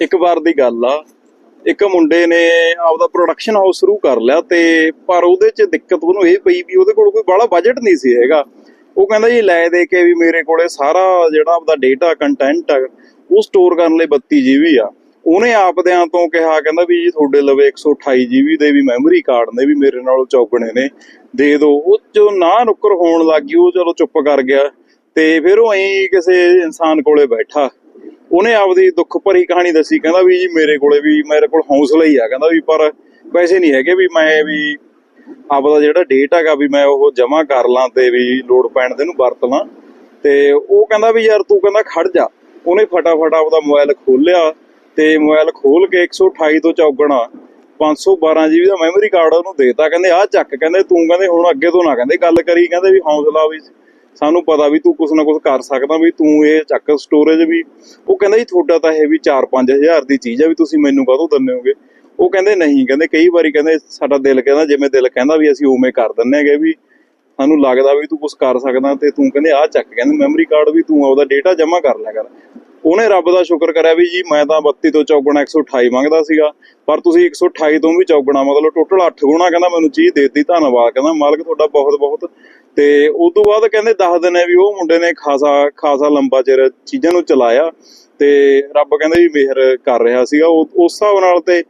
ਇੱਕ ਵਾਰ ਦੀ ਗੱਲ ਆ। ਇੱਕ ਮੁੰਡੇ ਨੇ ਆਪਦਾ ਪ੍ਰੋਡਕਸ਼ਨ ਹਾਊਸ ਸ਼ੁਰੂ ਕਰ ਲਿਆ ਤੇ ਪਰ ਉਹਦੇ 'ਚ ਦਿੱਕਤ ਉਹਨੂੰ ਇਹ ਪਈ ਵੀ ਉਹਦੇ ਕੋਲ ਕੋਈ ਬੜਾ ਬਜਟ ਨਹੀਂ ਸੀ ਹੈਗਾ। ਉਹ ਕਹਿੰਦਾ ਜੀ ਲੈ ਦੇ ਕੇ ਵੀ ਮੇਰੇ ਕੋਲੇ ਸਾਰਾ ਜਿਹੜਾ ਆਪਦਾ ਡੇਟਾ ਕੰਟੈਂਟ ਆ, ਉਹ ਸਟੋਰ ਕਰਨ ਲਈ 32 ਜੀਬੀ ਆ। ਉਹਨੇ ਆਪਦਿਆਂ ਤੋਂ ਕਿਹਾ, ਕਹਿੰਦਾ ਵੀ ਜੀ ਤੁਹਾਡੇ ਲਵੇ 128 ਜੀਬੀ ਦੇ ਵੀ ਮੈਮਰੀ ਕਾਰਡ ਨੇ ਵੀ ਮੇਰੇ ਨਾਲ ਚੌਗਣੇ ਨੇ, ਦੇ ਦਿਓ ਉਹ ਜੋ ਨਾ ਨੁੱਕਰ ਹੋਣ ਲੱਗੀ ਉਹ ਚਲੋ ਚੁੱਪ ਕਰ ਗਿਆ ਤੇ ਫਿਰ ਉਹ ਐਂ ਕਿਸੇ ਇਨਸਾਨ ਕੋਲੇ ਬੈਠਾ। ਉਹਨੇ ਆਪਦੀ ਦੁੱਖ ਭਰੀ ਕਹਾਣੀ ਦੱਸੀ, ਕਹਿੰਦਾ ਵੀ ਜੀ ਮੇਰੇ ਕੋਲੇ ਵੀ, ਮੇਰੇ ਕੋਲ ਹੌਸਲਾ ਹੀ ਆ, ਕਹਿੰਦਾ ਵੀ ਪਰ ਪੈਸੇ ਨਹੀਂ ਹੈਗੇ ਵੀ ਮੈਂ ਵੀ ਆਪਦਾ ਜਿਹੜਾ ਡੇਟ ਹੈਗਾ ਵੀ ਮੈਂ ਉਹ ਜਮਾ ਕਰ ਲਾਂ ਤੇ ਵੀ ਲੋਡ ਪੈਣ ਦੇ ਨੂੰ ਵਰਤ ਲਾਂ। ਤੇ ਉਹ ਕਹਿੰਦਾ ਵੀ ਯਾਰ ਤੂੰ ਕਹਿੰਦਾ ਖੜ ਜਾ। ਉਹਨੇ ਫਟਾਫਟ ਆਪਦਾ ਮੋਬਾਈਲ ਖੋਲਿਆ ਤੇ ਮੋਬਾਈਲ ਖੋਲ ਕੇ 128 ਤੋਂ ਚੌਗਣਾ 512 ਜੀਬੀ ਦਾ ਮੈਮਰੀ ਕਾਰਡ ਉਹਨੂੰ ਦੇਤਾ। ਕਹਿੰਦੇ, ਆਹ ਚੱਕ, ਕਹਿੰਦੇ ਤੂੰ ਕਹਿੰਦੇ ਹੁਣ ਅੱਗੇ ਤੋਂ ਨਾ, ਕਹਿੰਦੇ ਗੱਲ ਕਰੀ, ਕਹਿੰਦੇ ਵੀ ਹੌਸਲਾ ਵੀ ਸਾਨੂੰ ਪਤਾ ਵੀ ਤੂੰ ਕੁਛ ਨਾ ਕੁਛ ਕਰ ਸਕਦਾ ਵੀ ਤੂੰ ਇਹ ਚੱਕ ਸਟੋਰੇਜ ਵੀ। ਉਹ ਕਹਿੰਦਾ ਜੀ, ਤੁਹਾਡਾ ਤਾਂ ਇਹ ਵੀ 4-5000 ਦੀ ਚੀਜ਼ ਆ ਵੀ ਤੁਸੀਂ ਮੈਨੂੰ ਕਾਹਤੋਂ ਦਿੰਦੇ ਹੋਗੇ? ਉਹ ਕਹਿੰਦੇ, ਨਹੀਂ, ਕਹਿੰਦੇ, ਕਈ ਵਾਰੀ ਕਹਿੰਦੇ, ਸਾਡਾ ਦਿਲ ਕਹਿੰਦਾ, ਜਿਵੇਂ ਦਿਲ ਕਹਿੰਦਾ ਵੀ ਅਸੀਂ ਉਵੇਂ ਕਰ ਦਿੰਨੇ ਹੈਗੇ ਵੀ, ਸਾਨੂੰ ਲੱਗਦਾ ਵੀ ਤੂੰ ਕੁਝ ਕਰ ਸਕਦਾ ਤੇ ਤੂੰ ਕਹਿੰਦੇ, ਆਹ ਚੱਕ, ਕਹਿੰਦੇ ਮੈਮਰੀ ਕਾਰਡ ਵੀ ਤੂੰ ਆਪਦਾ ਡੇਟਾ ਜਮ੍ਹਾਂ ਕਰ ਲਿਆ ਕਰ। ਉਹਨੇ ਰੱਬ ਦਾ ਸ਼ੁਕਰ ਕਰਿਆ ਵੀ ਜੀ, ਮੈਂ ਤਾਂ 32 ਤੋਂ ਚੌਗਣਾ 128 ਮੰਗਦਾ ਸੀਗਾ, ਪਰ ਤੁਸੀਂ 128 ਤੋਂ ਵੀ ਚੌਗਣਾ, ਮਤਲਬ ਟੋਟਲ 8 ਗੁਣਾ ਕਹਿੰਦਾ ਮੈਨੂੰ ਚੀਜ਼ ਦੇਤੀ, ਧੰਨਵਾਦ, ਕਹਿੰਦਾ, ਮਾਲਕ ਤੁਹਾਡਾ ਬਹੁਤ ਬਹੁਤ ਤੇ ਉਸ ਤੋਂ ਬਾਅਦ ਕਹਿੰਦੇ ਦੱਸਦੇ ਨੇ ਵੀ ਉਹ ਮੁੰਡੇ ਨੇ ਖਾਸਾ ਖਾਸਾ ਲੰਬਾ ਚਿਰ ਚੀਜ਼ਾਂ ਨੂੰ ਚਲਾਇਆ ਤੇ ਰੱਬ ਕਹਿੰਦੇ ਵੀ ਮਿਹਰ ਕਰ ਰਿਹਾ ਸੀਗਾ। ਉਸ ਹਿਸਾਬ ਨਾਲ ਤੇ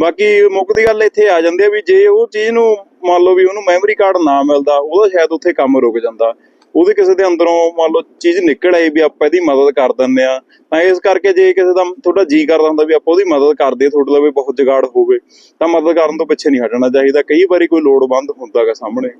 ਬਾਕੀ ਮੁੱਕਦੀ ਗੱਲ ਇੱਥੇ ਆ ਜਾਂਦੀ ਆ ਵੀ ਜੇ ਉਹ ਚੀਜ਼ ਨੂੰ ਮੰਨ ਲਓ ਵੀ ਉਹਨੂੰ ਮੈਮਰੀ ਕਾਰਡ ਨਾ ਮਿਲਦਾ, ਉਹਦਾ ਸ਼ਾਇਦ ਉੱਥੇ ਕੰਮ ਰੁਕ ਜਾਂਦਾ। ਉਹਦੇ ਕਿਸੇ ਦੇ ਅੰਦਰੋਂ ਮੰਨ ਲਓ ਚੀਜ਼ ਨਿਕਲ ਆਈ ਵੀ ਆਪਾਂ ਇਹਦੀ ਮਦਦ ਕਰ ਦਿੰਦੇ ਆ, ਤਾਂ ਇਸ ਕਰਕੇ ਜੇ ਕਿਸੇ ਦਾ ਤੁਹਾਡਾ ਜੀ ਕਰਦਾ ਹੁੰਦਾ ਵੀ ਆਪਾਂ ਉਹਦੀ ਮਦਦ ਕਰਦੇ ਤੁਹਾਡੇ ਲਈ ਬਹੁਤ ਜਗਾੜ ਹੋਵੇ, ਤਾਂ ਮਦਦ ਕਰਨ ਤੋਂ ਪਿੱਛੇ ਨਹੀਂ ਹਟਣਾ ਚਾਹੀਦਾ। ਕਈ ਵਾਰੀ ਕੋਈ ਲੋੜਵੰਦ ਹੁੰਦਾਗਾ ਸਾਹਮਣੇ।